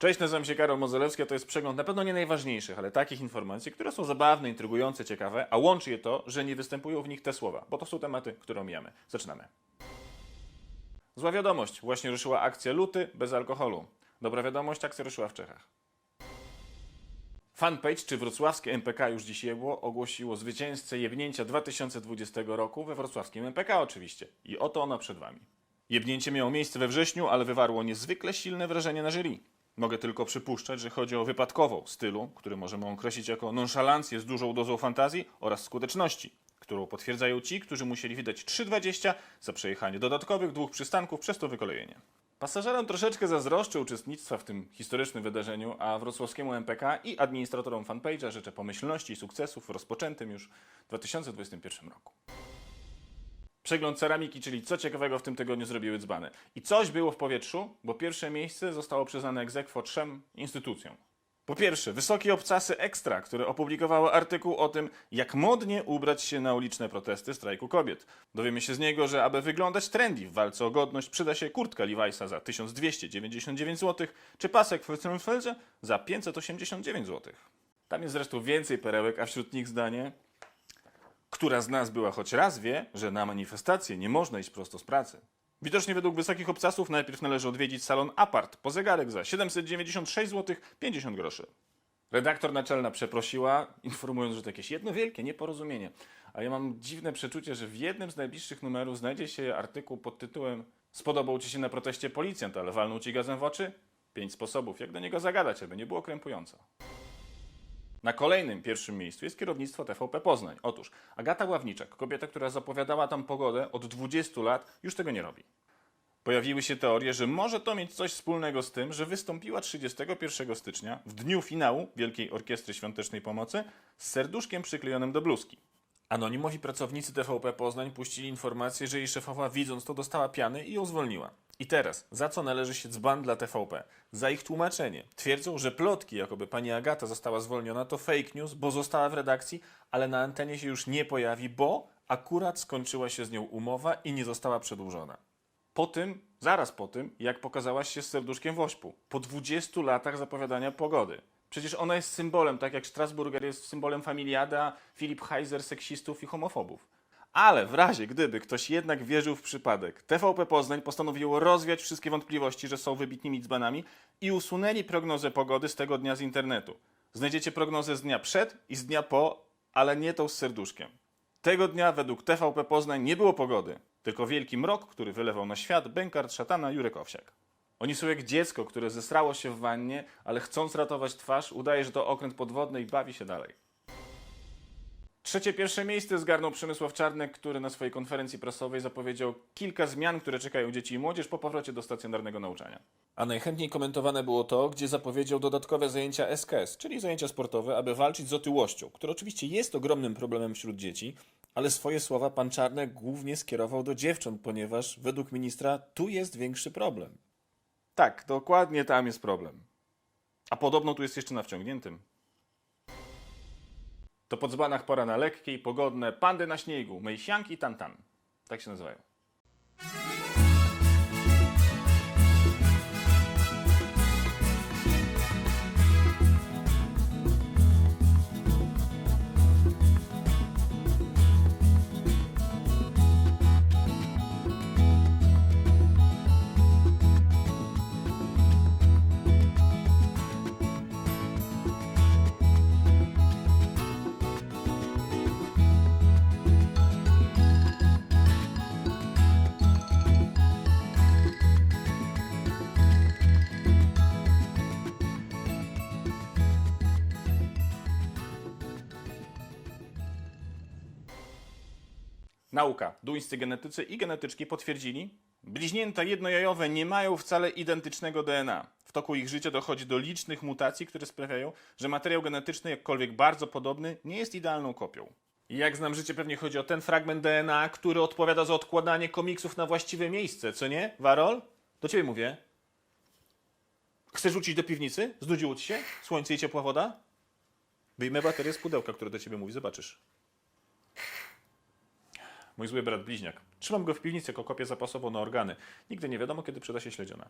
Cześć, nazywam się Karol Mozelewski, a to jest przegląd na pewno nie najważniejszych, ale takich informacji, które są zabawne, intrygujące, ciekawe, a łączy je to, że nie występują w nich te słowa, bo to są tematy, które omijamy. Zaczynamy. Zła wiadomość, właśnie ruszyła akcja Luty bez alkoholu. Dobra wiadomość, akcja ruszyła w Czechach. Fanpage czy wrocławskie MPK już dziś jebło ogłosiło zwycięzcę jebnięcia 2020 roku we wrocławskim MPK oczywiście. I oto ona przed wami. Jebnięcie miało miejsce we wrześniu, ale wywarło niezwykle silne wrażenie na jury. Mogę tylko przypuszczać, że chodzi o wypadkową stylu, który możemy określić jako nonszalancję z dużą dozą fantazji oraz skuteczności, którą potwierdzają ci, którzy musieli wydać 3,20 za przejechanie dodatkowych dwóch przystanków przez to wykolejenie. Pasażerom troszeczkę zazdroszczę uczestnictwa w tym historycznym wydarzeniu, a wrocławskiemu MPK i administratorom fanpage'a życzę pomyślności i sukcesów w rozpoczętym już 2021 roku. Przegląd ceramiki, czyli co ciekawego w tym tygodniu zrobiły dzbany. I coś było w powietrzu, bo pierwsze miejsce zostało przyznane egzekwo trzem instytucjom. Po pierwsze, Wysokie Obcasy Ekstra, które opublikowało artykuł o tym, jak modnie ubrać się na uliczne protesty strajku kobiet. Dowiemy się z niego, że aby wyglądać trendy w walce o godność przyda się kurtka Levi'sa za 1299 zł, czy pasek Felsenfelze za 589 zł. Tam jest zresztą więcej perełek, a wśród nich zdanie, która z nas była choć raz wie, że na manifestację nie można iść prosto z pracy. Widocznie według wysokich obcasów najpierw należy odwiedzić salon Apart po zegarek za 796 zł 50 groszy. Redaktor naczelna przeprosiła, informując, że to jakieś jedno wielkie nieporozumienie. A ja mam dziwne przeczucie, że w jednym z najbliższych numerów znajdzie się artykuł pod tytułem Spodobał ci się na proteście policjant, ale walnął ci gazem w oczy? Pięć sposobów, jak do niego zagadać, aby nie było krępująco. Na kolejnym, pierwszym miejscu jest kierownictwo TVP Poznań. Otóż Agata Ławniczak, kobieta, która zapowiadała tam pogodę od 20 lat, już tego nie robi. Pojawiły się teorie, że może to mieć coś wspólnego z tym, że wystąpiła 31 stycznia, w dniu finału Wielkiej Orkiestry Świątecznej Pomocy, z serduszkiem przyklejonym do bluzki. Anonimowi pracownicy TVP Poznań puścili informację, że jej szefowa widząc to dostała piany i ją zwolniła. I teraz, za co należy się dzban dla TVP? Za ich tłumaczenie. Twierdzą, że plotki, jakoby pani Agata została zwolniona, to fake news, bo została w redakcji, ale na antenie się już nie pojawi, bo akurat skończyła się z nią umowa i nie została przedłużona. Po tym, zaraz po tym, jak pokazałaś się z serduszkiem w ośpu. Po 20 latach zapowiadania pogody. Przecież ona jest symbolem, tak jak Strasburger jest symbolem familiada, Filip Heiser seksistów i homofobów. Ale w razie, gdyby ktoś jednak wierzył w przypadek, TVP Poznań postanowiło rozwiać wszystkie wątpliwości, że są wybitnymi dzbanami i usunęli prognozę pogody z tego dnia z internetu. Znajdziecie prognozę z dnia przed i z dnia po, ale nie tą z serduszkiem. Tego dnia według TVP Poznań nie było pogody, tylko wielki mrok, który wylewał na świat bękart szatana Jurek Owsiak. Oni są jak dziecko, które zesrało się w wannie, ale chcąc ratować twarz, udaje, że to okręt podwodny i bawi się dalej. Trzecie pierwsze miejsce zgarnął Przemysław Czarnek, który na swojej konferencji prasowej zapowiedział kilka zmian, które czekają dzieci i młodzież po powrocie do stacjonarnego nauczania. A najchętniej komentowane było to, gdzie zapowiedział dodatkowe zajęcia SKS, czyli zajęcia sportowe, aby walczyć z otyłością, która oczywiście jest ogromnym problemem wśród dzieci, ale swoje słowa pan Czarnek głównie skierował do dziewcząt, ponieważ według ministra tu jest większy problem. Tak, dokładnie tam jest problem. A podobno tu jest jeszcze na wciągniętym. To po dzbanach pora na lekkie i pogodne pandy na śniegu, mejsianki i tantan. Tak się nazywają. Nauka. Duńscy genetycy i genetyczki potwierdzili, bliźnięta jednojajowe nie mają wcale identycznego DNA. W toku ich życia dochodzi do licznych mutacji, które sprawiają, że materiał genetyczny, jakkolwiek bardzo podobny, nie jest idealną kopią. Jak znam życie, pewnie chodzi o ten fragment DNA, który odpowiada za odkładanie komiksów na właściwe miejsce, co nie, Warol? Do ciebie mówię. Chcesz rzucić do piwnicy? Znudziło ci się? Słońce i ciepła woda? Wyjmę baterię z pudełka, które do ciebie mówi, zobaczysz. Mój zły brat bliźniak. Trzymam go w piwnicy jako kopię zapasową na organy. Nigdy nie wiadomo, kiedy przyda się śledziona.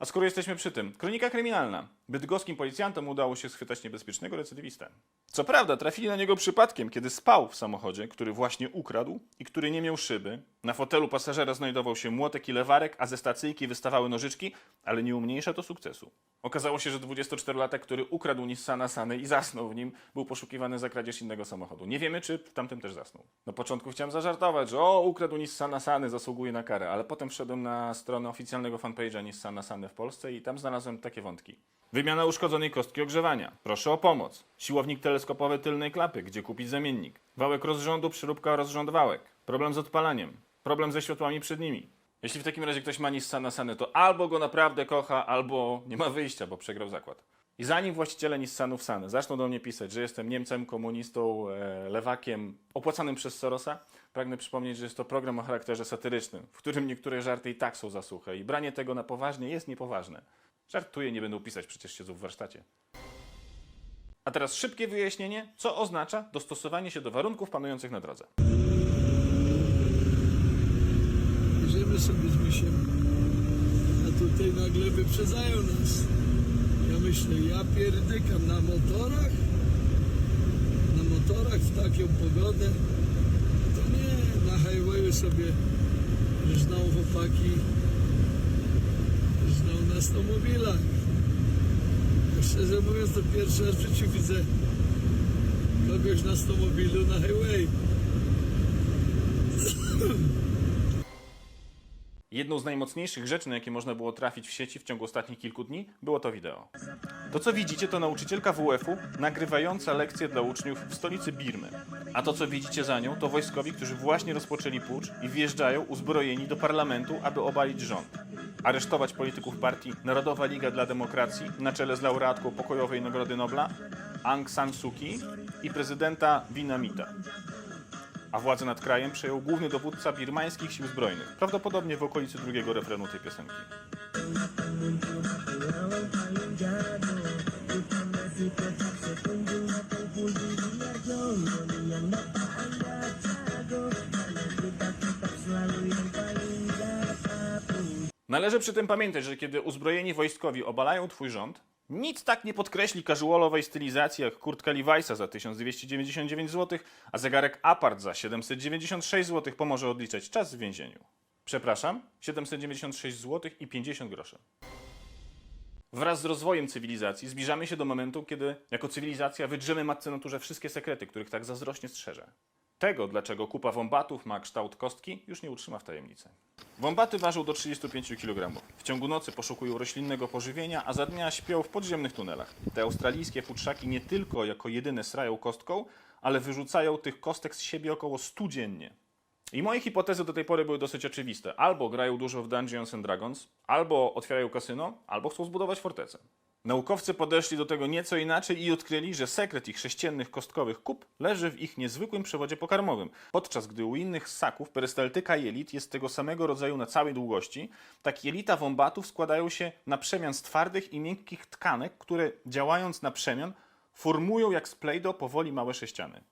A skoro jesteśmy przy tym, kronika kryminalna. Bydgoskim policjantom udało się schwytać niebezpiecznego recydywistę. Co prawda, trafili na niego przypadkiem, kiedy spał w samochodzie, który właśnie ukradł i który nie miał szyby. Na fotelu pasażera znajdował się młotek i lewarek, a ze stacyjki wystawały nożyczki, ale nie umniejsza to sukcesu. Okazało się, że 24-latek, który ukradł Nissana Sany i zasnął w nim, był poszukiwany za kradzież innego samochodu. Nie wiemy, czy w tamtym też zasnął. Na początku chciałem zażartować, że o, ukradł Nissana Sany, zasługuje na karę, ale potem wszedłem na stronę oficjalnego fanpage'a Nissana Sany w Polsce i tam znalazłem takie wątki. Wymiana uszkodzonej kostki ogrzewania. Proszę o pomoc. Siłownik teleskopowy tylnej klapy, gdzie kupić zamiennik. Wałek rozrządu, przyróbka rozrząd wałek. Problem z odpalaniem. Problem ze światłami przednimi. Jeśli w takim razie ktoś ma Nissana Sany, to albo go naprawdę kocha, albo nie ma wyjścia, bo przegrał zakład. I zanim właściciele Nissanów Sany zaczną do mnie pisać, że jestem Niemcem, komunistą, e, lewakiem, opłacanym przez Sorosa, pragnę przypomnieć, że jest to program o charakterze satyrycznym, w którym niektóre żarty i tak są za suche i branie tego na poważnie jest niepoważne. Żartuję, nie będą pisać, przecież siedzą w warsztacie. A teraz szybkie wyjaśnienie, co oznacza dostosowanie się do warunków panujących na drodze. Jedziemy sobie z a tutaj nagle wyprzedzają nas. Ja myślę, ja pierdykam na motorach, na motorach w taką pogodę. To nie, na highwayu sobie żną chłopaki, żną na snowmobilach. Szczerze mówiąc, to pierwszy raz w życiu widzę kogoś na snowmobilu na highway. Jedną z najmocniejszych rzeczy, na jakie można było trafić w sieci w ciągu ostatnich kilku dni, było to wideo. To, co widzicie, to nauczycielka WF-u nagrywająca lekcje dla uczniów w stolicy Birmy. A to, co widzicie za nią, to wojskowi, którzy właśnie rozpoczęli pucz i wjeżdżają uzbrojeni do parlamentu, aby obalić rząd. Aresztować polityków partii Narodowa Liga dla Demokracji na czele z laureatką pokojowej Nagrody Nobla Aung San Suu Kyi i prezydenta Winamita a władzę nad krajem przejął główny dowódca birmańskich sił zbrojnych, prawdopodobnie w okolicy drugiego refrenu tej piosenki. Należy przy tym pamiętać, że kiedy uzbrojeni wojskowi obalają twój rząd, nic tak nie podkreśli casualowej stylizacji jak kurtka Levi'sa za 1299 zł, a zegarek Apart za 796 zł pomoże odliczać czas w więzieniu. Przepraszam, 796 zł i 50 groszy. Wraz z rozwojem cywilizacji zbliżamy się do momentu, kiedy jako cywilizacja wydrzemy matce naturze wszystkie sekrety, których tak zazdrośnie strzeże. Tego, dlaczego kupa wombatów ma kształt kostki, już nie utrzyma w tajemnicy. Wombaty ważą do 35 kg. W ciągu nocy poszukują roślinnego pożywienia, a za dnia śpią w podziemnych tunelach. Te australijskie futrzaki nie tylko jako jedyne srają kostką, ale wyrzucają tych kostek z siebie około 100 dziennie. I moje hipotezy do tej pory były dosyć oczywiste. Albo grają dużo w Dungeons and Dragons, albo otwierają kasyno, albo chcą zbudować fortecę. Naukowcy podeszli do tego nieco inaczej i odkryli, że sekret ich sześciennych kostkowych kup leży w ich niezwykłym przewodzie pokarmowym. Podczas gdy u innych ssaków perystaltyka jelit jest tego samego rodzaju na całej długości, tak jelita wombatów składają się na przemian z twardych i miękkich tkanek, które działając na przemian formują jak z Play-Doh powoli małe sześciany.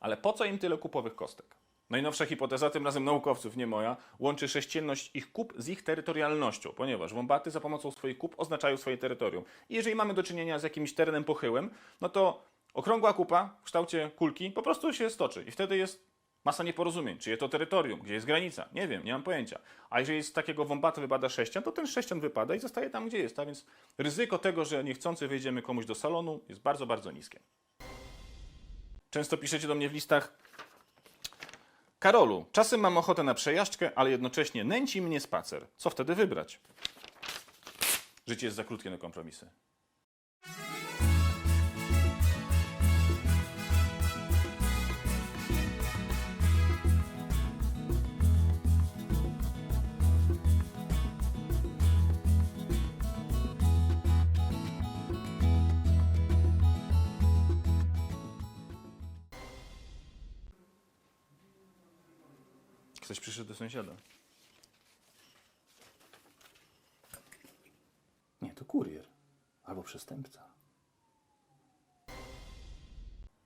Ale po co im tyle kupowych kostek? Najnowsza hipoteza, tym razem naukowców, nie moja, łączy sześcienność ich kup z ich terytorialnością, ponieważ wombaty za pomocą swoich kup oznaczają swoje terytorium. I jeżeli mamy do czynienia z jakimś terenem pochyłym, no to okrągła kupa w kształcie kulki po prostu się stoczy i wtedy jest masa nieporozumień. Czyje to terytorium? Gdzie jest granica? Nie wiem, nie mam pojęcia. A jeżeli z takiego wombatu wypada sześcian, to ten sześcian wypada i zostaje tam, gdzie jest. A więc ryzyko tego, że niechcący wejdziemy komuś do salonu jest bardzo, bardzo niskie. Często piszecie do mnie w listach, Karolu, czasem mam ochotę na przejażdżkę, ale jednocześnie nęci mnie spacer. Co wtedy wybrać? Życie jest za krótkie na kompromisy. Ktoś przyszedł do sąsiada. Nie, to kurier. Albo przestępca.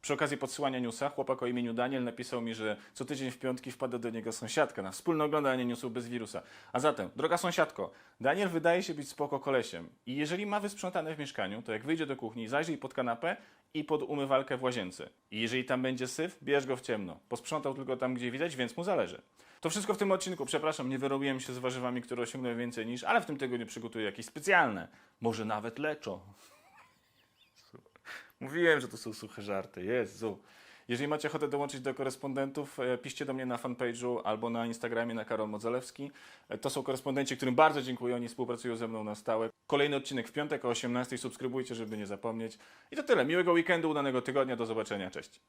Przy okazji podsyłania newsa chłopak o imieniu Daniel napisał mi, że co tydzień w piątki wpada do niego sąsiadka na wspólne oglądanie newsów bez wirusa. A zatem, droga sąsiadko, Daniel wydaje się być spoko kolesiem i jeżeli ma wysprzątane w mieszkaniu, to jak wyjdzie do kuchni, zajrzyj pod kanapę i pod umywalkę w łazience. I jeżeli tam będzie syf, bierz go w ciemno. Posprzątał tylko tam, gdzie widać, więc mu zależy. To wszystko w tym odcinku. Przepraszam, nie wyrobiłem się z warzywami, które osiągnąłem więcej niż, ale w tym tygodniu przygotuję jakieś specjalne. Może nawet leczo. Mówiłem, że to są suche żarty. Jezu. Jeżeli macie ochotę dołączyć do korespondentów, e, piszcie do mnie na fanpage'u albo na Instagramie na Karol Modzelewski. E, To są korespondenci, którym bardzo dziękuję. Oni współpracują ze mną na stałe. Kolejny odcinek w piątek o 18. Subskrybujcie, żeby nie zapomnieć. I to tyle. Miłego weekendu, udanego tygodnia. Do zobaczenia. Cześć.